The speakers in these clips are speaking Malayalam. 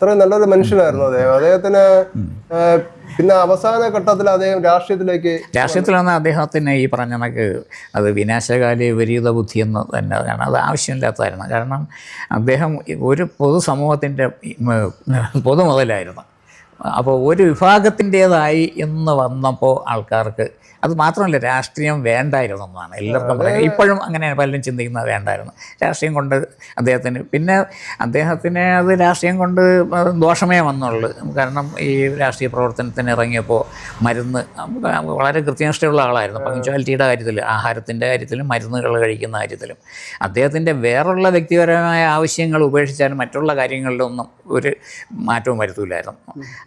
അത്രയും നല്ലൊരു മനുഷ്യനായിരുന്നു അദ്ദേഹം. അദ്ദേഹത്തിന് പിന്നെ അവസാന ഘട്ടത്തിൽ അദ്ദേഹം രാഷ്ട്രീയത്തിലേക്ക് രാഷ്ട്രീയത്തിൽ വന്ന അദ്ദേഹത്തിന് ഈ പറഞ്ഞ കണക്ക് അത് വിനാശകാലി വിപരീത ബുദ്ധി എന്ന് തന്നെ കാരണം അത് ആവശ്യമില്ലാത്തതായിരുന്നു. കാരണം അദ്ദേഹം ഒരു പൊതുസമൂഹത്തിന്റെ പൊതു മുതലായിരുന്നു അപ്പോൾ ഒരു വിഭാഗത്തിന്റേതായി എന്ന് വന്നപ്പോൾ ആൾക്കാർക്ക് അത് മാത്രമല്ല രാഷ്ട്രീയം വേണ്ടായിരുന്നു എന്നാണ് എല്ലാവർക്കും പറയുന്നത് ഇപ്പോഴും അങ്ങനെ പലരും ചിന്തിക്കുന്നത് വേണ്ടായിരുന്നു. രാഷ്ട്രീയം കൊണ്ട് അദ്ദേഹത്തിന് പിന്നെ അദ്ദേഹത്തിന് അത് രാഷ്ട്രീയം കൊണ്ട് ദോഷമേ വന്നുള്ളൂ. കാരണം ഈ രാഷ്ട്രീയ പ്രവർത്തനത്തിന് ഇറങ്ങിയപ്പോൾ മരുന്ന് വളരെ കൃത്യനിഷ്ഠയുള്ള ആളായിരുന്നു. പങ്ക്ച്വാലിറ്റിയുടെ കാര്യത്തിൽ ആഹാരത്തിന്റെ കാര്യത്തിലും മരുന്നുകൾ കഴിക്കുന്ന കാര്യത്തിലും. അദ്ദേഹത്തിന്റെ വേറുള്ള വ്യക്തിപരമായ ആവശ്യങ്ങൾ ഉപേക്ഷിച്ചാലും മറ്റുള്ള കാര്യങ്ങളിലൊന്നും ഒരു മാറ്റവും വരുത്തില്ലായിരുന്നു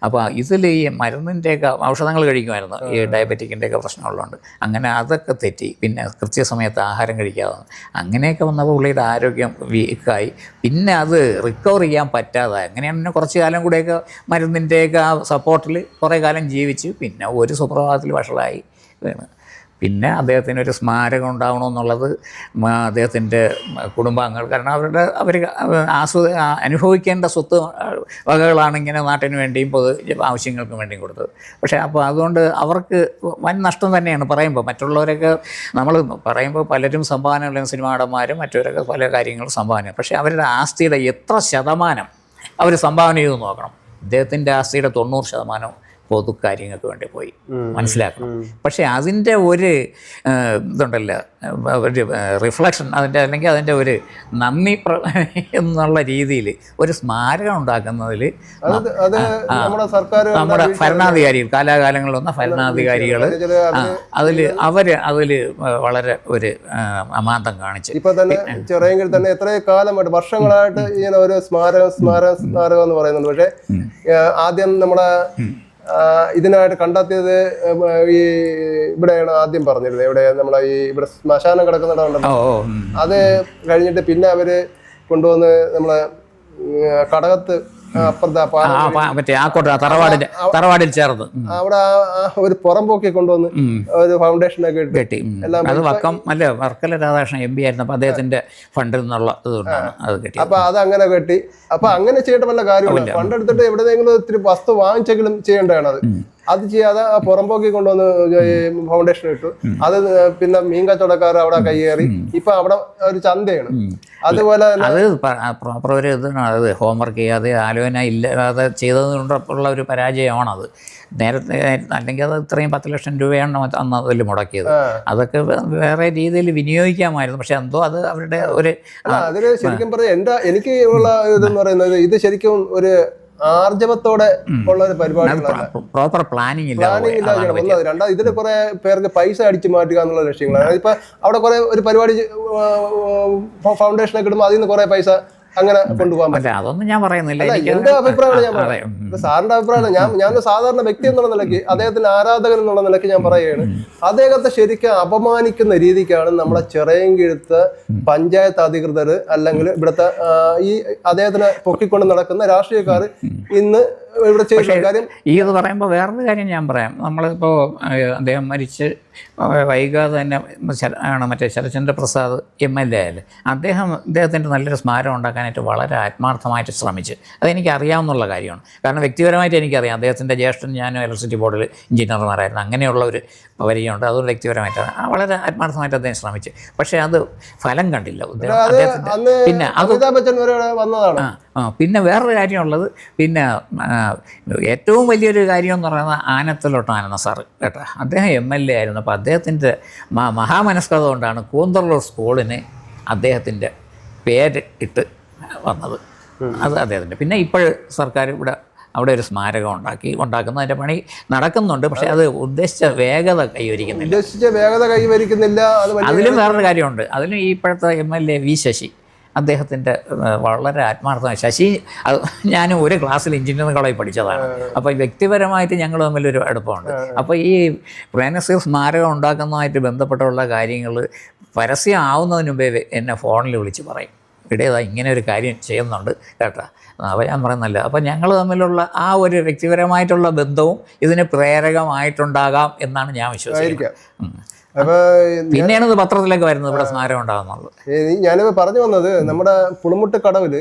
അപ്പോൾ ഇതിൽ ഈ മരുന്നിന്റെയൊക്കെ ഔഷധങ്ങൾ കഴിക്കുമായിരുന്നു. ഈ ഡയബറ്റിക്കിന്റെയൊക്കെ പ്രശ്നമുള്ളതുകൊണ്ട് അങ്ങനെ അതൊക്കെ തെറ്റി. പിന്നെ കൃത്യസമയത്ത് ആഹാരം കഴിക്കാതെ. അങ്ങനെയൊക്കെ വന്നപ്പോൾ പുള്ളിയുടെ ആരോഗ്യം വീക്കായി. പിന്നെ അത് റിക്കവർ ചെയ്യാൻ പറ്റാതെ. അങ്ങനെയാണ് പിന്നെ കുറച്ച് കാലം കൂടെയൊക്കെ മരുന്നിന്റെയൊക്കെ ആ സപ്പോർട്ടിൽ കുറേ കാലം ജീവിച്ച്. പിന്നെ ഒരു സുപ്രഭാതത്തിൽ വഷളായി. വീണ് പിന്നെ അദ്ദേഹത്തിന് ഒരു സ്മാരകം ഉണ്ടാവണമെന്നുള്ളത് അദ്ദേഹത്തിന്റെ കുടുംബാംഗങ്ങൾ. കാരണം അവരുടെ അവർ ആസ്വ അനുഭവിക്കേണ്ട സ്വത്ത് വകകളാണ് ഇങ്ങനെ നാട്ടിന് വേണ്ടിയും പൊതു ആവശ്യങ്ങൾക്കും വേണ്ടിയും കൊടുത്തത്. പക്ഷേ അപ്പോൾ അതുകൊണ്ട് അവർക്ക് വൻ നഷ്ടം തന്നെയാണ് പറയുമ്പോൾ. മറ്റുള്ളവരൊക്കെ നമ്മൾ പറയുമ്പോൾ പലരും സംഭാവനകളും സിനിമാടന്മാരും മറ്റവരൊക്കെ പല കാര്യങ്ങളും സംഭാവന പക്ഷേ അവരുടെ ആസ്തിയുടെ എത്ര ശതമാനം അവർ സംഭാവന ചെയ്ത് നോക്കണം. ഇദ്ദേഹത്തിന്റെ ആസ്തിയുടെ തൊണ്ണൂറ് ശതമാനം പൊതുക്കാര്യങ്ങൾക്ക് വേണ്ടി പോയി. മനസ്സിലാക്കണം. പക്ഷേ അതിന്റെ ഒരു ഇതുണ്ടല്ലോ ഒരു റിഫ്ലക്ഷൻ അതിന്റെ അല്ലെങ്കിൽ അതിന്റെ ഒരു നന്ദി എന്നുള്ള രീതിയിൽ ഒരു സ്മാരകം ഉണ്ടാക്കുന്നതിൽ നമ്മുടെ നമ്മുടെ ഭരണാധികാരികൾ കാലാകാലങ്ങളിൽ വന്ന ഭരണാധികാരികൾ അതിൽ അവർ അതിൽ വളരെ ഒരു അമാന്തം കാണിച്ചു. ഇപ്പൊ തന്നെ ചെറിയെങ്കിൽ തന്നെ എത്രയോ കാലമായിട്ട് വർഷങ്ങളായിട്ട് ഇങ്ങനെ ഒരു സ്മാരകം സ്മാരകം സ്മാരകം എന്ന് പറയുന്നുണ്ട്. പക്ഷേ ആദ്യം നമ്മളെ ആ, ഇതിനായിട്ട് കണ്ടെത്തിയത് ഈ ഇവിടെയാണ് ആദ്യം പറഞ്ഞിരുന്നത്. ഇവിടെ നമ്മളെ ഈ ഇവിടെ ശ്മശാനം കിടക്കുന്നിടമുണ്ടല്ലോ അത് കഴിഞ്ഞിട്ട് പിന്നെ അവർ കൊണ്ടുവന്ന് നമ്മളെ കടകത്ത് മറ്റേ ആക്കോട്ടെ തറവാടിന്റെ തറവാടിൽ ചേർന്ന്. അവിടെ ഒരു പുറം പോക്കി പുറമ്പോക്കി കൊണ്ടുവന്ന്. ഒരു ഫൗണ്ടേഷൻ ഒക്കെ കെട്ടി അത് വക്കം അല്ല വർക്കല രാധാകൃഷ്ണൻ എം പി ആയിരുന്നു അപ്പൊ അദ്ദേഹത്തിന്റെ ഫണ്ടിൽ നിന്നുള്ള ഇതുകൊണ്ടാണ് അത് കെട്ടി അപ്പൊ അത് അങ്ങനെ കെട്ടി. അപ്പൊ അങ്ങനെ ചെയ്യേണ്ട വല്ല കാര്യമില്ല. ഫണ്ട് എടുത്തിട്ട് എവിടെയെങ്കിലും ഒത്തിരി വസ്തു വാങ്ങിച്ചെങ്കിലും ചെയ്യേണ്ടതാണ് അത്. അത് ചെയ്യാതെ പുറംപോക്കി പുറമ്പോക്കി കൊണ്ടുവന്ന് ഫൗണ്ടേഷൻ ഇട്ടു. അത് പിന്നെ മീൻ കച്ചവടക്കാർ അവിടെ കയ്യേറി. ഇപ്പൊ അവിടെ ഒരു ചന്തയാണ്. അതുപോലെ അത് പ്രോപ്പർ ഒരു ഇതാണ് അത് ഹോംവർക്ക് ചെയ്യാതെ ആലോചന ഇല്ലാതെ ചെയ്തതുകൊണ്ടുള്ള ഒരു പരാജയമാണത്. നേരത്തെ അല്ലെങ്കിൽ അത് ഇത്രയും പത്ത് ലക്ഷം രൂപയാണ് അന്ന് അതിൽ മുടക്കിയത്. അതൊക്കെ വേറെ രീതിയിൽ വിനിയോഗിക്കാമായിരുന്നു. പക്ഷെ എന്തോ അത് അവരുടെ ഒരു അതിന് ശരിക്കും പറയാം എന്താ എനിക്ക് ഉള്ള ഇതെന്ന് പറയുന്നത് ഇത് ശരിക്കും ഒരു ആർജവത്തോടെ ഉള്ള ഒരു പരിപാടികളല്ല പ്രോപ്പർ പ്ലാനിങ് ഇല്ല പ്ലാനിങ് ഇല്ല ഒന്നത് രണ്ടാ ഇതിൽ കുറെ പേർക്ക് പൈസ അടിച്ചു മാറ്റുക എന്നുള്ള ലക്ഷ്യങ്ങളാണ്. ഇപ്പൊ അവിടെ കുറെ ഒരു പരിപാടി ഫൗണ്ടേഷൻ ഒക്കെ ഇടുമ്പോൾ അതിൽ നിന്ന് കുറെ പൈസ അങ്ങനെ കൊണ്ടുപോകാൻ പറ്റും അതൊന്നും ഞാൻ പറയുന്നില്ല. എന്റെ അഭിപ്രായമാണ് ഞാൻ പറയുന്നത്. സാറിന്റെ അഭിപ്രായം ഞാൻ ഞാനൊരു സാധാരണ വ്യക്തി എന്നുള്ള നിലയ്ക്ക് അദ്ദേഹത്തിന്റെ ആരാധകൻ എന്നുള്ള നിലയ്ക്ക് ഞാൻ പറയുകയാണ്. അദ്ദേഹത്തെ ശരിക്കും അപമാനിക്കുന്ന രീതിക്കാണ് നമ്മളെ ചിറയങ്കിഴുത്ത പഞ്ചായത്ത് അധികൃതർ അല്ലെങ്കിൽ ഇവിടുത്തെ ഈ അദ്ദേഹത്തിനെ പൊക്കിക്കൊണ്ട് നടക്കുന്ന രാഷ്ട്രീയക്കാർ ഇന്ന് ഇവിടെ കാര്യം ഈ എന്ന് പറയുമ്പോൾ വേറൊരു കാര്യം ഞാൻ പറയാം. നമ്മളിപ്പോൾ അദ്ദേഹം മരിച്ച് വൈകാതെ തന്നെ ആണ് മറ്റേ Sharachandra Prasad M L A ആയാലും അദ്ദേഹം അദ്ദേഹത്തിന്റെ നല്ലൊരു സ്മാരകം ഉണ്ടാക്കാനായിട്ട് വളരെ ആത്മാർത്ഥമായിട്ട് ശ്രമിച്ച്. അതെനിക്ക് അറിയാവുന്നുള്ള കാര്യമാണ്. കാരണം വ്യക്തിപരമായിട്ട് എനിക്കറിയാം. അദ്ദേഹത്തിന്റെ ജ്യേഷ്ഠൻ ഞാനും ഇലക്ട്രിസിറ്റി ബോർഡിൽ എഞ്ചിനീയർമാരായിരുന്നു. അങ്ങനെയുള്ള ഒരു പരിചയമുണ്ട് അതും വ്യക്തിപരമായിട്ടാണ്. വളരെ ആത്മാർത്ഥമായിട്ട് അദ്ദേഹം ശ്രമിച്ചു. പക്ഷേ അത് ഫലം കണ്ടില്ല. പിന്നെ അത് അമിതാഭ് ബച്ചൻ വന്നതാണ്. പിന്നെ വേറൊരു കാര്യമുള്ളത് പിന്നെ ഏറ്റവും വലിയൊരു കാര്യം എന്ന് പറയുന്നത് ആനത്തലോട്ടാനന്ദ സാറ് കേട്ടോ. അദ്ദേഹം എം എൽ എ ആയിരുന്നു. അപ്പോൾ അദ്ദേഹത്തിന്റെ മഹാമനസ്കത കൊണ്ടാണ് കൂന്തള്ളൂർ സ്കൂളിന് അദ്ദേഹത്തിന്റെ പേര് ഇട്ട് വന്നത്. അത് അദ്ദേഹത്തിന്റെ പിന്നെ ഇപ്പോൾ സർക്കാർ ഇവിടെ അവിടെ ഒരു സ്മാരകം ഉണ്ടാക്കി ഉണ്ടാക്കുന്നതിന്റെ പണി നടക്കുന്നുണ്ട്. പക്ഷേ അത് ഉദ്ദേശിച്ച വേഗത കൈവരിക്കുന്നില്ല. ഉദ്ദേശിച്ച വേഗത കൈവരിക്കുന്നില്ല. അതിലും വേറൊരു കാര്യമുണ്ട്. അതിലും ഈ ഇപ്പോഴത്തെ M L A V Shashi അദ്ദേഹത്തിന്റെ വളരെ ആത്മാർത്ഥമായ ശശി അത് ഞാനും ഒരു ക്ലാസ്സിൽ എഞ്ചിനീയറിംഗ് കോളേജ് പഠിച്ചതാണ്. അപ്പോൾ വ്യക്തിപരമായിട്ട് ഞങ്ങൾ തമ്മിലൊരു അടുപ്പമുണ്ട്. അപ്പോൾ ഈ പ്രേനസീർ സ്മാരകം ഉണ്ടാക്കുന്നതുമായിട്ട് ബന്ധപ്പെട്ടുള്ള കാര്യങ്ങൾ പരസ്യം ആവുന്നതിന് മുമ്പേ എന്നെ ഫോണിൽ വിളിച്ച് പറയും. ഇടേതാ ഇങ്ങനെ ഒരു കാര്യം ചെയ്യുന്നുണ്ട് കേട്ടോ. അപ്പോൾ ഞാൻ പറയുന്നല്ല അപ്പോൾ ഞങ്ങൾ തമ്മിലുള്ള ആ ഒരു വ്യക്തിപരമായിട്ടുള്ള ബന്ധവും ഇതിന് പ്രേരകമായിട്ടുണ്ടാകാം എന്നാണ് ഞാൻ വിശ്വസിക്കുന്നത്. പിന്നെയാണ് ഇത് പത്രത്തിലേക്ക് വരുന്നത് ഇവിടെ സ്മാരകം ഉണ്ടാകുന്നുള്ളത്. ഞാനിപ്പോൾ ഞാനിപ്പോ പറഞ്ഞു വന്നത് നമ്മുടെ പുളിമുട്ട് കടവിൽ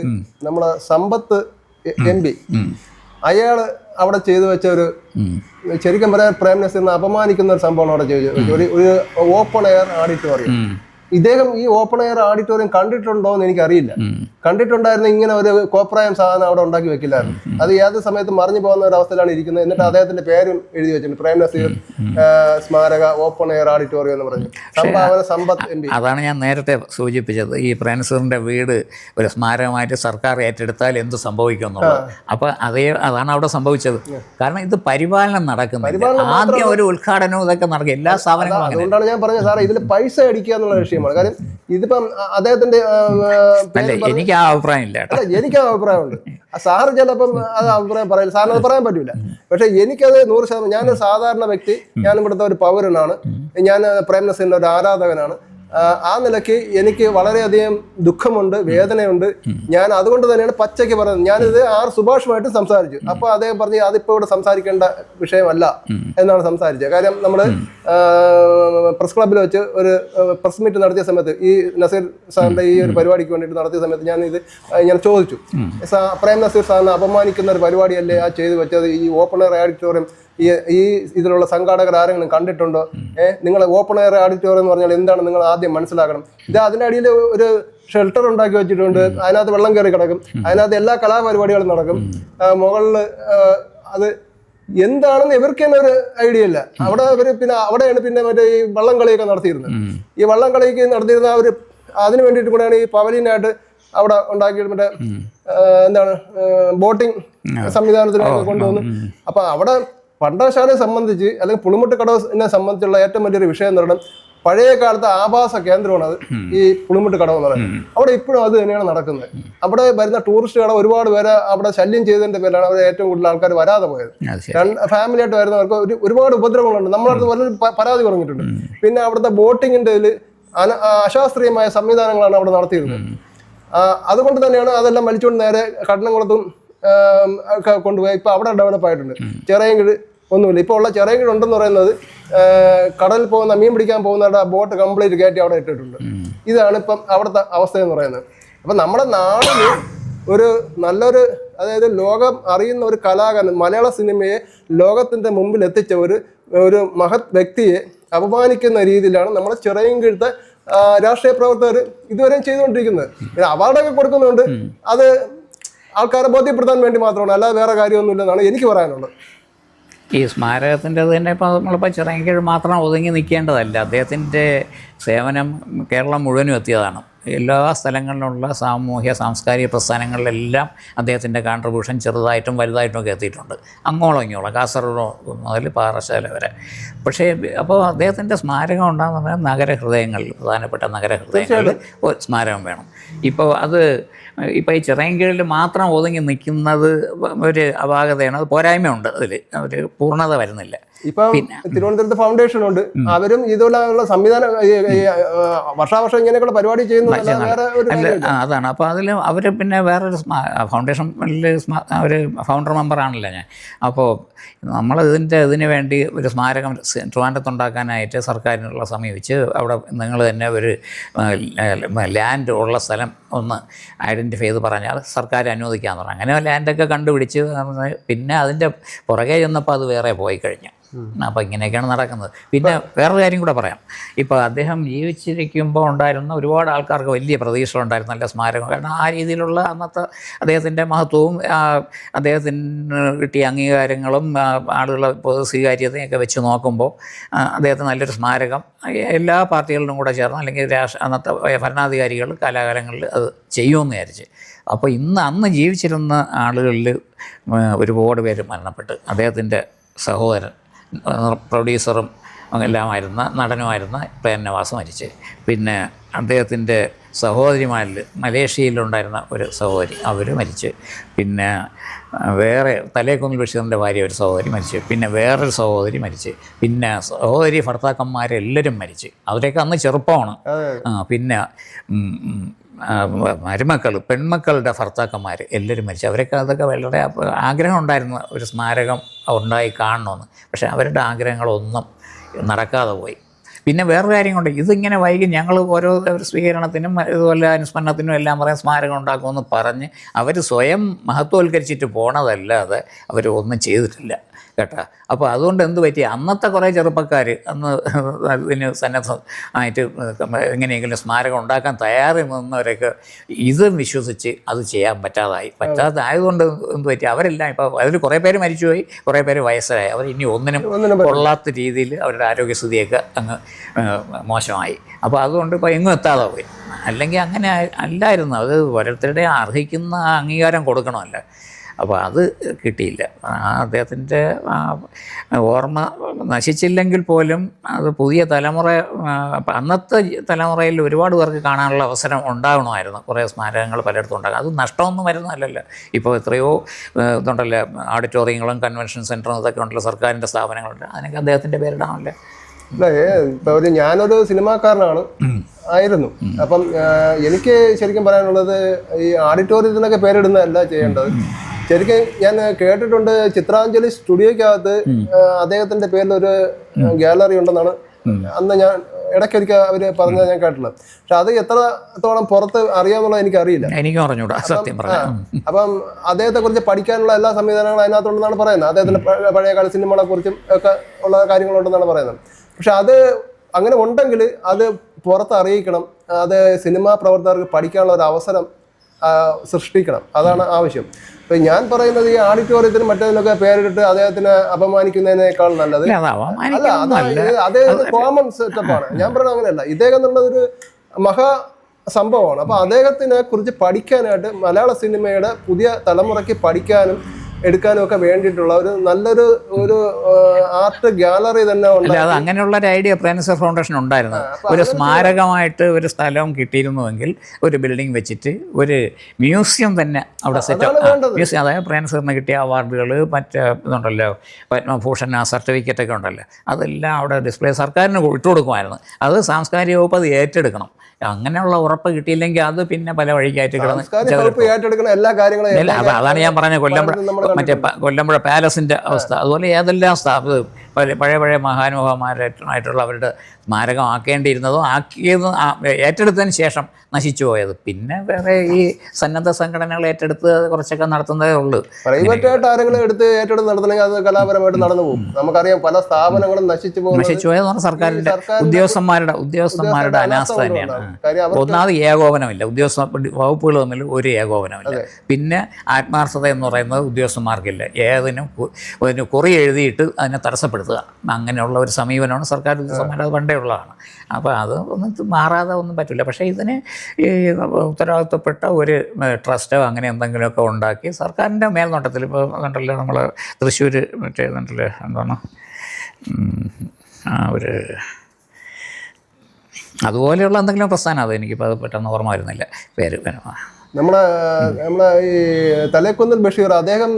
നമ്മുടെ സമ്പത്ത് എം പി അയാൾ അവിടെ ചെയ്തു വെച്ച ഒരു ശരിക്കും പറയാൻ പ്രേം നസീറിനെ അപമാനിക്കുന്ന ഒരു സംഭവമാണ് അവിടെ ചെയ്തു ഒരു ഒരു ഓപ്പൺ എയർ ആഡിറ്റോറിയം ഇദ്ദേഹം ഈ ഓപ്പൺ എയർ ഓഡിറ്റോറിയം കണ്ടിട്ടുണ്ടോ എന്ന് എനിക്കറിയില്ല. കണ്ടിട്ടുണ്ടായിരുന്ന ഇങ്ങനെ ഒരു കോപ്രായം സാധനം അവിടെ ഉണ്ടാക്കി വെക്കില്ലായിരുന്നു. അത് ഏത് സമയത്തും മറിഞ്ഞു പോകുന്ന ഒരു അവസ്ഥയിലാണ് ഇരിക്കുന്നത്. എന്നിട്ട് അദ്ദേഹത്തിന്റെ പേരും എഴുതി വെച്ചിട്ടുണ്ട്. പ്രേം നസീർ സ്മാരക ഓപ്പൺ എയർ ഓഡിറ്റോറിയം എന്ന് പറഞ്ഞു. സംഭാവന സമ്പത്ത് അതാണ് ഞാൻ നേരത്തെ സൂചിപ്പിച്ചത്. ഈ പ്രേംസറിന്റെ വീട് ഒരു സ്മാരകമായിട്ട് സർക്കാർ ഏറ്റെടുത്താൽ എന്ത് സംഭവിക്കുന്നു അപ്പൊ അതേ അതാണ് അവിടെ സംഭവിച്ചത്. കാരണം ഇത് പരിപാലനം നടക്കുന്നു ആദ്യം ഒരു ഉദ്ഘാടനവും ഇതൊക്കെ നടക്കും. എല്ലാ സ്ഥാപനങ്ങളും അതുകൊണ്ടാണ് ഞാൻ പറഞ്ഞത് സാറേ ഇതിൽ പൈസ അടിക്കുക എന്നുള്ള വിഷയമാണ് കാര്യം ഇതിപ്പം അദ്ദേഹത്തിന്റെ എനിക്ക് ആ അഭിപ്രായം ഇല്ല എനിക്ക് ആ അഭിപ്രായമുണ്ട്. സാറ് ചിലപ്പം അത് അഭിപ്രായം പറയില്ല. സാറിന് അത് പറയാൻ പറ്റൂല. പക്ഷെ എനിക്കത് നൂറ് ശതമാനം ഞാൻ സാധാരണ വ്യക്തി ഞാൻ ഇവിടുത്തെ ഒരു പൗരനാണ്. ഞാൻ പ്രേംനസിന്റെ ഒരു ആരാധകനാണ്. ആ, നിലയ്ക്ക് എനിക്ക് വളരെയധികം ദുഃഖമുണ്ട് വേദനയുണ്ട്. ഞാൻ അതുകൊണ്ട് തന്നെയാണ് പച്ചയ്ക്ക് പറയുന്നത് ഞാനിത് ആർ സുഭാഷുമായിട്ട് സംസാരിച്ചു. അപ്പൊ അദ്ദേഹം പറഞ്ഞു അതിപ്പോ ഇവിടെ സംസാരിക്കേണ്ട വിഷയമല്ല എന്നാണ് സംസാരിച്ചത്. കാര്യം നമ്മൾ പ്രസ് ക്ലബിൽ വെച്ച് ഒരു പ്രസ് മീറ്റ് നടത്തിയ സമയത്ത് ഈ നസീർ സാറിന്റെ ഈ ഒരു പരിപാടിക്ക് വേണ്ടിയിട്ട് നടത്തിയ സമയത്ത് ഞാൻ ഇത് ഞാൻ ചോദിച്ചു. പ്രേം നസീർ സാറിനെ അപമാനിക്കുന്ന ഒരു പരിപാടിയല്ലേ ആ ചെയ്തു വെച്ചത്? ഈ ഓപ്പണർ ഓഡിറ്റോറിയം ഈ ഈ ഇതിലുള്ള സംഘാടകർ ആരെങ്കിലും കണ്ടിട്ടുണ്ടോ? ഏഹ് നിങ്ങൾ ഓപ്പൺ എയർ ഓഡിറ്റോറിയം എന്ന് പറഞ്ഞാൽ എന്താണ് നിങ്ങൾ ആദ്യം മനസ്സിലാക്കണം? ഇത് അതിന്റെ അടിയിൽ ഒരു ഷെൽട്ടർ ഉണ്ടാക്കി വെച്ചിട്ടുണ്ട്. അതിനകത്ത് വെള്ളം കയറി കിടക്കും. അതിനകത്ത് എല്ലാ കലാപരിപാടികളും നടക്കും. മുകളിൽ അത് എന്താണെന്ന് ഇവർക്ക് തന്നെ ഒരു ഐഡിയ ഇല്ല. അവിടെ അവർ പിന്നെ അവിടെയാണ് പിന്നെ മറ്റേ ഈ വള്ളം കളിയൊക്കെ നടത്തിയിരുന്നത്. ഈ വള്ളം കളിക്ക് നടത്തിയിരുന്ന ആ ഒരു അതിന് വേണ്ടിയിട്ട് കൂടെയാണ് ഈ പവലിനായിട്ട് അവിടെ ഉണ്ടാക്കിയിട്ട് മറ്റേ എന്താണ് ബോട്ടിംഗ് സംവിധാനത്തിനൊക്കെ കൊണ്ടുവന്നു. അപ്പൊ അവിടെ പണ്ടശാലയെ സംബന്ധിച്ച് അല്ലെങ്കിൽ പുളിമുട്ട് കടവിനെ സംബന്ധിച്ചുള്ള ഏറ്റവും വലിയൊരു വിഷയം എന്ന് പറയുന്നത് പഴയ കാലത്തെ ആവാസ കേന്ദ്രമാണ് അത്. ഈ പുളിമുട്ട് കടവ് എന്ന് പറയുന്നത്. അവിടെ ഇപ്പോഴും അത് തന്നെയാണ് നടക്കുന്നത്. അവിടെ വരുന്ന ടൂറിസ്റ്റുകളെ ഒരുപാട് പേരെ അവിടെ ശല്യം ചെയ്തതിന്റെ പേരിലാണ് അവിടെ ഏറ്റവും കൂടുതൽ ആൾക്കാർ വരാതെ പോയത്. ഫാമിലി ആയിട്ട് വരുന്നവർക്ക് ഒരു ഒരുപാട് ഉപദ്രവങ്ങളുണ്ട്. നമ്മളടുത്ത് വളരെ പ- പരാതി പറഞ്ഞിട്ടുണ്ട്. പിന്നെ അവിടുത്തെ ബോട്ടിങ്ങിന്റെ ഇതിൽ അന- അശാസ്ത്രീയമായ സംവിധാനങ്ങളാണ് അവിടെ നടത്തിയിരുന്നത്. അതുകൊണ്ട് തന്നെയാണ് അതെല്ലാം വലിച്ചുകൊണ്ട് നേരെ കടനംകുളത്തും കൊണ്ടുപോയി. ഇപ്പൊ അവിടെ ഡെവലപ്പ് ആയിട്ടുണ്ട് ചെറിയങ്കിട് ഒന്നുമില്ല. ഇപ്പോൾ ഉള്ള ചെറിയങ്കിട് ഉണ്ടെന്ന് പറയുന്നത് കടലിൽ പോകുന്ന മീൻ പിടിക്കാൻ പോകുന്നവരുടെ ബോട്ട് കംപ്ലീറ്റ് കയറ്റി അവിടെ ഇട്ടിട്ടുണ്ട്. ഇതാണ് ഇപ്പം അവിടുത്തെ അവസ്ഥ എന്ന് പറയുന്നത്. അപ്പം നമ്മുടെ നാടിന് ഒരു നല്ലൊരു അതായത് ലോകം അറിയുന്ന ഒരു കലാകാരൻ മലയാള സിനിമയെ ലോകത്തിന്റെ മുമ്പിൽ എത്തിച്ച ഒരു ഒരു മഹത് വ്യക്തിയെ അപമാനിക്കുന്ന രീതിയിലാണ് നമ്മുടെ ചിറയൻകീഴത്തെ രാഷ്ട്രീയ പ്രവർത്തകർ ഇതുവരെയും ചെയ്തുകൊണ്ടിരിക്കുന്നത്. പിന്നെ അവാർഡൊക്കെ കൊടുക്കുന്നുണ്ട്. അത് ആൾക്കാരെ ബോധ്യപ്പെടുത്താൻ വേണ്ടി മാത്രമാണ്. അല്ലാതെ വേറെ കാര്യമൊന്നുമില്ലെന്നാണ് എനിക്ക് പറയാനുള്ളത്. ഈ സ്മാരകത്തിന്റെ തന്നെ ഇപ്പോൾ നമ്മളിപ്പോൾ ചിറയൻകീഴ് മാത്രം ഒതുങ്ങി നിൽക്കേണ്ടതല്ല അദ്ദേഹത്തിന്റെ സേവനം കേരളം മുഴുവനും എത്തിയതാണ്. എല്ലാ സ്ഥലങ്ങളിലുള്ള സാമൂഹ്യ സാംസ്കാരിക പ്രസ്ഥാനങ്ങളിലെല്ലാം അദ്ദേഹത്തിന്റെ കോൺട്രിബ്യൂഷൻ ചെറുതായിട്ടും വലുതായിട്ടും ഒക്കെ എത്തിയിട്ടുണ്ട്. അങ്ങോളം ഇങ്ങോളം കാസർഗോഡ് മുതൽ പാറശാല വരെ. പക്ഷേ അപ്പോൾ അദ്ദേഹത്തിന്റെ സ്മാരകം ഉണ്ടാകുന്ന പറഞ്ഞാൽ നഗരഹൃദയങ്ങളിൽ പ്രധാനപ്പെട്ട നഗരഹൃദയങ്ങളിൽ ഒരു സ്മാരകം വേണം. ഇപ്പോൾ അത് ഇപ്പോൾ ഈ ചിറയൻകീഴിൽ മാത്രം ഒതുങ്ങി നിൽക്കുന്നത് ഒരു അപാകതയാണ്. അത് പോരായ്മയുണ്ട് അതിൽ. ഒരു പൂർണത വരുന്നില്ല. ഇപ്പം തിരുവനന്തപുരത്ത് ഫൗണ്ടേഷൻ ഉണ്ട്. അവരും ഇതുപോലെയുള്ള സംവിധാനം വർഷാവർഷം ഇങ്ങനെയൊക്കെയുള്ള പരിപാടി കാര്യമില്ല. അതാണ്. അപ്പോൾ അതിൽ അവർ പിന്നെ വേറൊരു ഫൗണ്ടേഷൻ ഫൗണ്ടേഷനിൽ ഒരു ഫൗണ്ടർ മെമ്പർ മെമ്പറാണല്ലോ ഞാൻ. അപ്പോൾ നമ്മൾ ഇതിന്റെ ഇതിന് വേണ്ടി ഒരു സ്മാരകം ട്രിവാൻഡത്തുണ്ടാക്കാനായിട്ട് സർക്കാരിനുള്ള സമീപിച്ച് അവിടെ നിങ്ങൾ തന്നെ ഒരു ലാൻഡ് ഉള്ള സ്ഥലം ഒന്ന് ഐഡന്റിഫൈ ചെയ്ത് പറഞ്ഞാൽ സർക്കാർ അനുവദിക്കാമെന്ന് പറഞ്ഞു. അങ്ങനെ ലാൻഡൊക്കെ കണ്ടുപിടിച്ച് പിന്നെ അതിന്റെ പുറകെ ചെന്നപ്പോൾ അത് വേറെ പോയി കഴിഞ്ഞു. അപ്പോൾ ഇങ്ങനെയൊക്കെയാണ് നടക്കുന്നത്. പിന്നെ വേറൊരു കാര്യം കൂടെ പറയാം. ഇപ്പോൾ അദ്ദേഹം ജീവിച്ചിരിക്കുമ്പോൾ ഉണ്ടായിരുന്ന ഒരുപാട് ആൾക്കാർക്ക് വലിയ പ്രതീക്ഷകളുണ്ടായിരുന്നു നല്ല സ്മാരകം. കാരണം ആ രീതിയിലുള്ള അന്നത്തെ അദ്ദേഹത്തിന്റെ മഹത്വവും അദ്ദേഹത്തിന് കിട്ടിയ അംഗീകാരങ്ങളും ആളുകളെ പൊതു സ്വീകാര്യതയൊക്കെ വെച്ച് നോക്കുമ്പോൾ അദ്ദേഹത്തിന് നല്ലൊരു സ്മാരകം. എല്ലാ പാർട്ടികളിലും കൂടെ ചേർന്ന് അല്ലെങ്കിൽ രാഷ്ട്ര അന്നത്തെ ഭരണാധികാരികൾ കാലാകാലങ്ങളിൽ അത് ചെയ്യുമെന്ന് വിചാരിച്ച്. അപ്പോൾ ഇന്ന് അന്ന് ജീവിച്ചിരുന്ന ആളുകളിൽ ഒരുപാട് പേര് മരണപ്പെട്ട്. അദ്ദേഹത്തിന്റെ സഹോദരൻ പ്രൊഡ്യൂസറും എല്ലാമായിരുന്ന നടനുമായിരുന്ന പ്രേംനവാസ് മരിച്ച്. പിന്നെ അദ്ദേഹത്തിന്റെ സഹോദരിമാരിൽ മലേഷ്യയിലുണ്ടായിരുന്ന ഒരു സഹോദരി അവർ മരിച്ച്. പിന്നെ വേറെ തലേക്കുന്നിൽ ബഷീറിന്റെ ഭാര്യ ഒരു സഹോദരി മരിച്ചു. പിന്നെ വേറൊരു സഹോദരി മരിച്ച്. പിന്നെ സഹോദരി ഭർത്താക്കന്മാരെല്ലാവരും മരിച്ച്. അവരൊക്കെ അന്ന് ചെറുപ്പമാണ്. പിന്നെ മരുമക്കൾ പെൺമക്കളുടെ ഭർത്താക്കന്മാർ എല്ലാവരും മരിച്ചു. അവരൊക്കെ അതൊക്കെ വളരെ ആഗ്രഹം ഉണ്ടായിരുന്നു ഒരു സ്മാരകം ഉണ്ടായി കാണണമെന്ന് പക്ഷേ അവരുടെ ആഗ്രഹങ്ങളൊന്നും നടക്കാതെ പോയി. പിന്നെ വേറൊരു കാര്യം കൊണ്ട് ഇതിങ്ങനെ വൈകി ഞങ്ങൾ ഓരോ സ്വീകരണത്തിനും ഇതുപോലെ അനുസ്മരണത്തിനും എല്ലാം പറയാൻ സ്മാരകം ഉണ്ടാക്കുമെന്ന് പറഞ്ഞ് അവർ സ്വയം മഹത്വവൽക്കരിച്ചിട്ട് പോണതല്ലാതെ അവർ ഒന്നും ചെയ്തിട്ടില്ല. കേട്ടോ. അപ്പോൾ അതുകൊണ്ട് എന്ത് പറ്റി? അന്നത്തെ കുറേ ചെറുപ്പക്കാർ അന്ന് ഇതിന് സന്നദ്ധ ആയിട്ട് എങ്ങനെയെങ്കിലും സ്മാരകം ഉണ്ടാക്കാൻ തയ്യാറി നിന്നവരൊക്കെ ഇത് വിശ്വസിച്ച് അത് ചെയ്യാൻ പറ്റാതായി. പറ്റാതായതുകൊണ്ട് എന്ത് പറ്റി? അവരെല്ലാം ഇപ്പോൾ അതിൽ കുറേ പേര് മരിച്ചുപോയി കുറേ പേര് വയസ്സായി. അവർ ഇനി ഒന്നിനും കൊള്ളാത്ത രീതിയിൽ അവരുടെ ആരോഗ്യസ്ഥിതിയൊക്കെ അങ്ങ് മോശമായി. അപ്പോൾ അതുകൊണ്ട് ഇപ്പോൾ എങ്ങും എത്താതെ പോയി. അല്ലെങ്കിൽ അങ്ങനെ അല്ലായിരുന്നു. അത് ഓരോരുത്തരുടെ അർഹിക്കുന്ന അംഗീകാരം കൊടുക്കണമല്ല. അപ്പോൾ അത് കിട്ടിയില്ല. ആ അദ്ദേഹത്തിന്റെ ഓർമ്മ നശിച്ചില്ലെങ്കിൽ പോലും അത് പുതിയ തലമുറ അന്നത്തെ തലമുറയിൽ ഒരുപാട് പേർക്ക് കാണാനുള്ള അവസരം ഉണ്ടാകണമായിരുന്നു. കുറേ സ്മാരകങ്ങൾ പലയിടത്തും ഉണ്ടാകും. അത് നഷ്ടമൊന്നും വരുന്നതല്ലല്ലോ. ഇപ്പോൾ എത്രയോ ഇതുണ്ടല്ലോ ഓഡിറ്റോറിയങ്ങളും കൺവെൻഷൻ സെന്ററും ഇതൊക്കെ ഉണ്ടല്ലോ സർക്കാരിന്റെ സ്ഥാപനങ്ങളുണ്ട്. അതിനൊക്കെ അദ്ദേഹത്തിന്റെ ഏ, ഇപ്പൊ ഒരു ഞാനൊരു സിനിമാക്കാരനാണ്. ആയിരുന്നു. അപ്പം എനിക്ക് ശരിക്കും പറയാനുള്ളത് ഈ ഓഡിറ്റോറിയത്തിനൊക്കെ പേരിടുന്നതല്ല ചെയ്യേണ്ടത്. ശരിക്കും ഞാൻ കേട്ടിട്ടുണ്ട് ചിത്രാഞ്ജലി സ്റ്റുഡിയോക്കകത്ത് അദ്ദേഹത്തിന്റെ പേരിൽ ഒരു ഗാലറി ഉണ്ടെന്നാണ്. അന്ന് ഞാൻ ഇടയ്ക്കൊരിക്കൽ അവർ പറഞ്ഞ ഞാൻ കേട്ടിട്ടുള്ളത്. പക്ഷെ അത് എത്രത്തോളം പുറത്ത് അറിയാമെന്നുള്ളത് എനിക്ക് അറിഞ്ഞൂടാ സത്യം പറഞ്ഞു അപ്പം അദ്ദേഹത്തെ കുറിച്ച് പഠിക്കാനുള്ള എല്ലാ സംവിധാനങ്ങളും അതിനകത്തുണ്ടെന്നാണ് പറയുന്നത്. അദ്ദേഹത്തിന്റെ പഴയ കാല സിനിമകളെ കുറിച്ചും ഒക്കെ ഉള്ള കാര്യങ്ങളുണ്ടെന്നാണ് പറയുന്നത്. പക്ഷെ അത് അങ്ങനെ ഉണ്ടെങ്കിൽ അത് പുറത്ത് അറിയിക്കണം. അത് സിനിമാ പ്രവർത്തകർക്ക് പഠിക്കാനുള്ള ഒരു അവസരം സൃഷ്ടിക്കണം. അതാണ് ആവശ്യം ഇപ്പൊ ഞാൻ പറയുന്നത് ഈ ആഡിറ്റോറിയത്തിന് മറ്റേതിനൊക്കെ പേരിട്ട് അദ്ദേഹത്തിനെ അപമാനിക്കുന്നതിനേക്കാൾ നല്ലത് അല്ല അത് അദ്ദേഹം കോമൺ സെറ്റപ്പാണ് ഞാൻ പറയുന്നത് അങ്ങനെയല്ല. ഇദ്ദേഹം എന്നുള്ളതൊരു മഹാ സംഭവമാണ്. അപ്പൊ അദ്ദേഹത്തിനെ കുറിച്ച് പഠിക്കാനായിട്ട് മലയാള സിനിമയുടെ പുതിയ തലമുറയ്ക്ക് പഠിക്കാനും എടുക്കാനും ഒക്കെ വേണ്ടിയിട്ടുള്ള ഒരു നല്ലൊരു ഒരു ആർട്ട് ഗ്യാലറി തന്നെ ഉണ്ട് അത് അങ്ങനെയുള്ള ഒരു ഐഡിയ പ്രേനസർ ഫൗണ്ടേഷൻ ഉണ്ടായിരുന്നു. ഒരു സ്മാരകമായിട്ട് ഒരു സ്ഥലം കിട്ടിയിരുന്നുവെങ്കിൽ ഒരു ബിൽഡിംഗ് വെച്ചിട്ട് ഒരു മ്യൂസിയം തന്നെ അവിടെ സെറ്റ്. മ്യൂസിയം. അതായത് പ്രേനസറിന് കിട്ടിയ അവാർഡുകൾ മറ്റ് ഇതുണ്ടല്ലോ പത്മഭൂഷൺ ആ സർട്ടിഫിക്കറ്റ് ഒക്കെ ഉണ്ടല്ലോ. അതെല്ലാം അവിടെ ഡിസ്പ്ലേ സർക്കാരിന് ഇട്ടുകൊടുക്കുമായിരുന്നു. അത് സാംസ്കാരിക വകുപ്പ് അത് ഏറ്റെടുക്കണം. അങ്ങനെയുള്ള ഉറപ്പ് കിട്ടിയില്ലെങ്കിൽ അത് പിന്നെ പല വഴിക്കായിട്ട് കിടന്ന് എല്ലാ കാര്യങ്ങളും അതാണ് ഞാൻ പറഞ്ഞത്. കൊല്ലമ്പുഴ മറ്റേ കൊല്ലമ്പുഴ പാലസിന്റെ അവസ്ഥ. അതുപോലെ ഏതെല്ലാം സ്ഥാപ പഴയ പഴയ മഹാനുഭാവന്മാരായിട്ടുള്ള അവരുടെ സ്മാരകം ആക്കേണ്ടിയിരുന്നതും ആക്കിയത് ഏറ്റെടുത്തതിന് ശേഷം നശിച്ചു പോയത്. പിന്നെ വേറെ ഈ സന്നദ്ധ സംഘടനകൾ ഏറ്റെടുത്ത് കുറച്ചൊക്കെ നടത്തുന്നതേ ഉള്ളൂ. പ്രൈവറ്റ് ആയിട്ട് ആരെങ്കിലും എടുത്ത് ഏറ്റെടുത്ത് നടത്തണമെങ്കിൽ അത് കലാപരമായിട്ട് നടന്നു പോകും. നമുക്കറിയാം പല സ്ഥാപനങ്ങളും നശിച്ചു പോകും നശിച്ചു പോയത് സർക്കാരിന്റെ ഉദ്യോഗസ്ഥന്മാരുടെ ഉദ്യോഗസ്ഥന്മാരുടെ അനാസ്ഥ തന്നെയാണ്. ഒന്നാമത് ഏകോപനമില്ല. ഉദ്യോഗസ്ഥ വകുപ്പുകൾ തമ്മിൽ ഒരു ഏകോപനമില്ല. പിന്നെ ആത്മാർത്ഥത എന്ന് പറയുന്നത് ഉദ്യോഗസ്ഥന്മാർക്കില്ല. ഏതിനും അതിന് കുറി എഴുതിയിട്ട് അതിനെ തടസ്സപ്പെടുത്തുക. അങ്ങനെയുള്ള ഒരു സമീപനമാണ് സർക്കാർ ഉദ്യോഗസ്ഥന്മാർ അത് പണ്ടേ ഉള്ളതാണ്. അപ്പോൾ അത് ഒന്നും മാറാതെ ഒന്നും പറ്റില്ല. പക്ഷേ ഇതിന് ഈ ഉത്തരവാദിത്തപ്പെട്ട ഒരു ട്രസ്റ്റോ അങ്ങനെ എന്തെങ്കിലുമൊക്കെ ഉണ്ടാക്കി സർക്കാരിന്റെ മേൽനോട്ടത്തിൽ ഇപ്പോൾ കണ്ടല്ലോ നമ്മൾ തൃശ്ശൂർ മറ്റേ കണ്ടല്ലേ എന്താണ്? ആ ഒരു അതുപോലെയുള്ള എന്തെങ്കിലും പ്രസ്ഥാനം അത് എനിക്കിപ്പോൾ അത് പെട്ടെന്ന് ഓർമ്മ വരുന്നില്ല. പേര് നമ്മളെ നമ്മളെ ഈ തലേക്കുന്നിൽ ബഷീർ അദ്ദേഹം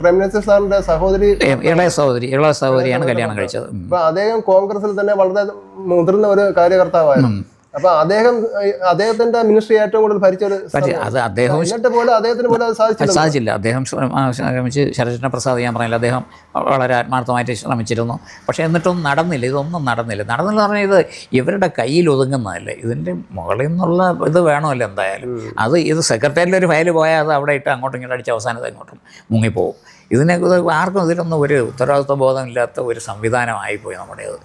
പ്രൈം മിനിസ്റ്റർ സാറിന്റെ സഹോദരി ഇളയ സഹോദരി ഇളയ സഹോദരിയാണ് കല്യാണം കഴിച്ചത്. അപ്പം അദ്ദേഹം കോൺഗ്രസിൽ തന്നെ വളരെ മുതിർന്ന ഒരു കാര്യകർത്താവായിരുന്നു. അപ്പൊ അദ്ദേഹം അദ്ദേഹത്തിന്റെ മിനിസ്ട്രി ഏറ്റവും കൂടുതൽ ഭരിച്ച ഒരു അത് അദ്ദേഹം പോലും അദ്ദേഹത്തിന് പോലും അത് സാധിച്ചില്ല. സാധിച്ചില്ല. അദ്ദേഹം ശ്രമിച്ച് ശരചന്ദ്ര പ്രസാദ് ഞാൻ പറഞ്ഞില്ല. അദ്ദേഹം വളരെ ആത്മാർത്ഥമായിട്ട് ശ്രമിച്ചിരുന്നു. പക്ഷേ എന്നിട്ടൊന്നും നടന്നില്ല. ഇതൊന്നും നടന്നില്ല. നടന്നില്ല പറഞ്ഞാൽ ഇത് ഇവരുടെ കയ്യിൽ ഒതുങ്ങുന്നതല്ലേ. ഇതിന്റെ മുകളിൽ നിന്നുള്ള ഇത് വേണമല്ലോ എന്തായാലും. അത് ഇത് സെക്രട്ടറിയിൽ ഒരു ഫയൽ പോയാൽ അത് അവിടെ ഇട്ട് അങ്ങോട്ടും ഇങ്ങോട്ട് അടിച്ച് അവസാനത്ത് അങ്ങോട്ടും മുങ്ങിപ്പോവും. ഇതിനെ ഇത് ആർക്കും ഇതിലൊന്നും ഒരു ഉത്തരവാദിത്വ ബോധമില്ലാത്ത ഒരു സംവിധാനമായിപ്പോയി നമ്മുടേത്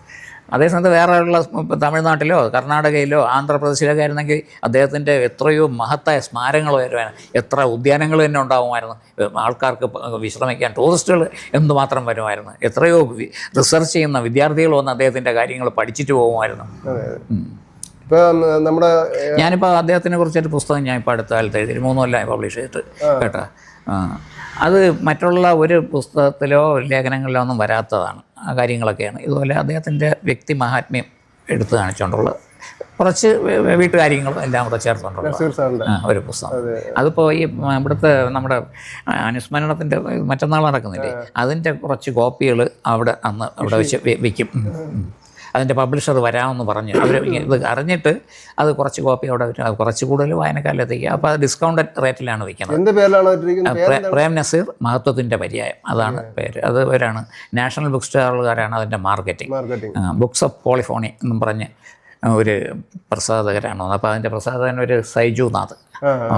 അതേസമയത്ത് വേറെ ഉള്ള തമിഴ്നാട്ടിലോ കർണാടകയിലോ ആന്ധ്രാപ്രദേശിലൊക്കെ ആയിരുന്നെങ്കിൽ അദ്ദേഹത്തിന്റെ എത്രയോ മഹത്തായ സ്മാരകങ്ങൾ വരുവാൻ എത്ര ഉദ്യാനങ്ങൾ തന്നെ ഉണ്ടാകുമായിരുന്നു. ആൾക്കാർക്ക് വിശ്രമിക്കാൻ ടൂറിസ്റ്റുകൾ എന്തുമാത്രം വരുമായിരുന്നു. എത്രയോ റിസർച്ച് ചെയ്യുന്ന വിദ്യാർത്ഥികൾ വന്ന് അദ്ദേഹത്തിന്റെ കാര്യങ്ങൾ പഠിച്ചിട്ട് പോകുമായിരുന്നു. ഇപ്പോൾ നമ്മുടെ ഞാനിപ്പോൾ അദ്ദേഹത്തിനെ കുറിച്ചൊരു പുസ്തകം ഞാൻ ഇപ്പോൾ അടുത്ത കാലത്ത് എഴുതി മൂന്നോ കൊല്ലമായി പബ്ലിഷ് ചെയ്തിട്ട് കേട്ടോ. ആ. അത് മറ്റുള്ള ഒരു പുസ്തകത്തിലോ ലേഖനങ്ങളിലോ ഒന്നും വരാത്തതാണ്. കാര്യങ്ങളൊക്കെയാണ്. ഇതുപോലെ അദ്ദേഹത്തിന്റെ വ്യക്തി മഹാത്മ്യം എടുത്തു കാണിച്ചുകൊണ്ടുള്ള കുറച്ച് വീട്ടുകാര്യങ്ങളും എല്ലാം കൂടെ ചേർത്തുകൊണ്ടുള്ള ഒരു പുസ്തകം. അതിപ്പോൾ ഈ ഇവിടുത്തെ നമ്മുടെ അനുസ്മരണത്തിന്റെ മറ്റന്നാൾ നടക്കുന്നില്ലേ? അതിന്റെ കുറച്ച് കോപ്പികൾ അവിടെ അന്ന് അവിടെ വെച്ച് വെ- വെക്കും. ഉം, ഉം. അതിന്റെ പബ്ലിഷർ വരാമെന്ന് പറഞ്ഞു. അവർ ഇത് അറിഞ്ഞിട്ട് അത് കുറച്ച് കോപ്പി അവിടെ കുറച്ച് കൂടുതൽ വായനക്കാരിലെത്തിക്കുക. അപ്പോൾ അത് ഡിസ്കൗണ്ടഡ് റേറ്റിലാണ് വിൽക്കുന്നത്. ഇട്ടിരിക്കുന്നത് പേര് നസീർ മഹത്വത്തിന്റെ പര്യായം. അതാണ് പേര്. അത് പേരാണ് നാഷണൽ ബുക്ക് സ്റ്റാളുകാരാണ് അതിന്റെ മാർക്കറ്റിംഗ്. ബുക്സ് ഓഫ് പോളിഫോണി എന്നും പറഞ്ഞ് ഒരു പ്രസാധകരാണ് അപ്പോൾ അതിന്റെ പ്രസാധകൻ ഒരു സൈജു നാഥ്.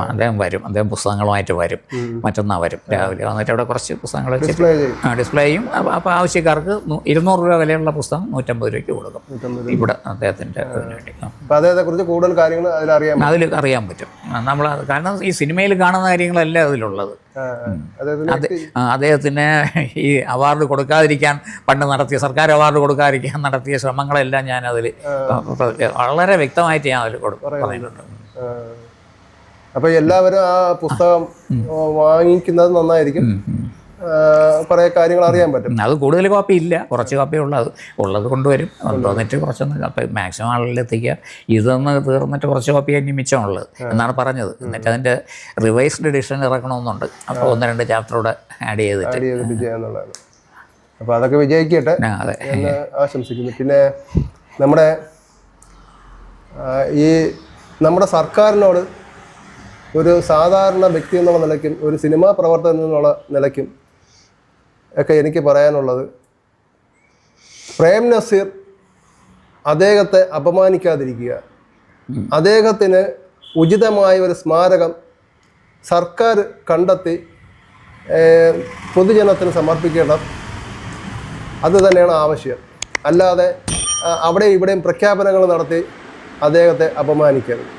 അദ്ദേഹം വരും. അദ്ദേഹം പുസ്തകങ്ങളുമായിട്ട് വരും. മറ്റന്നാ വരും. രാവിലെ വന്നിട്ട് അവിടെ കുറച്ച് പുസ്തകങ്ങൾ വെച്ചിട്ട് ഡിസ്പ്ലേ ചെയ്യും. അപ്പോൾ ആവശ്യക്കാർക്ക് ഇരുന്നൂറ് രൂപ വിലയുള്ള പുസ്തകം നൂറ്റമ്പത് രൂപയ്ക്ക് കൊടുക്കും. ഇവിടെ അദ്ദേഹത്തിന്റെ വേണ്ടി. കൂടുതൽ കാര്യങ്ങൾ അതിലറിയാം അതിൽ അറിയാൻ പറ്റും. നമ്മൾ കാരണം ഈ സിനിമയിൽ കാണുന്ന കാര്യങ്ങളല്ല അതിലുള്ളത്. അദ്ദേഹത്തിന് ഈ അവാർഡ് കൊടുക്കാതിരിക്കാൻ പണ്ട് നടത്തിയ സർക്കാർ അവാർഡ് കൊടുക്കാതിരിക്കാൻ നടത്തിയ ശ്രമങ്ങളെല്ലാം ഞാൻ അതിൽ വളരെ വ്യക്തമായിട്ട് ഞാൻ അതിൽ പറയുന്നുണ്ട്. ആ. അപ്പൊ എല്ലാവരും ആ പുസ്തകം വാങ്ങിക്കുന്നത് നന്നായിരിക്കും. കുറേ കാര്യങ്ങൾ അറിയാൻ പറ്റും. അത് കൂടുതൽ കോപ്പി ഇല്ല. കുറച്ച് കോപ്പി ഉള്ളത് ഉള്ളത് കൊണ്ടുവരും. കൊണ്ടുവന്നിട്ട് കുറച്ചൊന്ന് അപ്പം മാക്സിമം ആളുകളിൽ എത്തിക്കുക. ഇതൊന്ന് തീർന്നിട്ട് കുറച്ച് കോപ്പി കഴിഞ്ഞ് മിച്ചമുള്ളത് എന്നാണ് പറഞ്ഞത്. എന്നിട്ട് അതിന്റെ റിവൈസ്ഡ് എഡിഷൻ ഇറക്കണമെന്നുണ്ട്. അപ്പോൾ ഒന്ന് രണ്ട് ചാപ്റ്ററൂടെ ആഡ് ചെയ്തിട്ട്. ആഡ് ചെയ്തിട്ട് ചെയ്യാന്നുള്ളതാണ്. അപ്പൊ അതൊക്കെ വിജയിക്കട്ടെ എന്ന് ആശംസിക്കുന്നു. പിന്നെ നമ്മുടെ ഈ നമ്മുടെ സർക്കാരിനോട് ഒരു സാധാരണ വ്യക്തി എന്നുള്ള നിലയ്ക്കും ഒരു സിനിമാ പ്രവർത്തകൻ എന്നുള്ള നിലയ്ക്കും ഒക്കെ എനിക്ക് പറയാനുള്ളത് പ്രേം നസീർ അദ്ദേഹത്തെ അപമാനിക്കാതിരിക്കുക. അദ്ദേഹത്തിന് ഉചിതമായ ഒരു സ്മാരകം സർക്കാർ കണ്ടെത്തി പൊതുജനത്തിന് സമർപ്പിക്കണം അത് തന്നെയാണ് ആവശ്യം. അല്ലാതെ അവിടെ ഇവിടെയും പ്രഖ്യാപനങ്ങൾ നടത്തി അദ്ദേഹത്തെ അപമാനിക്കരുത്.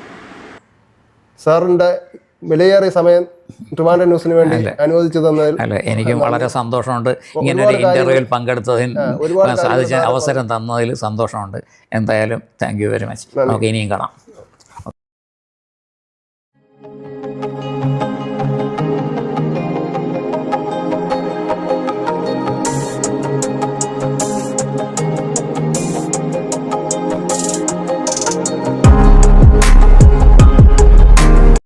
സാറിന്റെ വിലയേറിയ സമയം ട്രിവാൻഡ്രം ന്യൂസിന് വേണ്ടി അനുവദിച്ചു തന്നതിൽ അല്ല എനിക്കും വളരെ സന്തോഷമുണ്ട്. ഇങ്ങനെ ഒരു ഇന്റർവ്യൂവിൽ പങ്കെടുത്തതിന് സാധിച്ച അവസരം തന്നതിൽ സന്തോഷമുണ്ട്. എന്തായാലും താങ്ക് യു വെരി മച്ച് നമുക്ക് ഇനിയും കാണാം.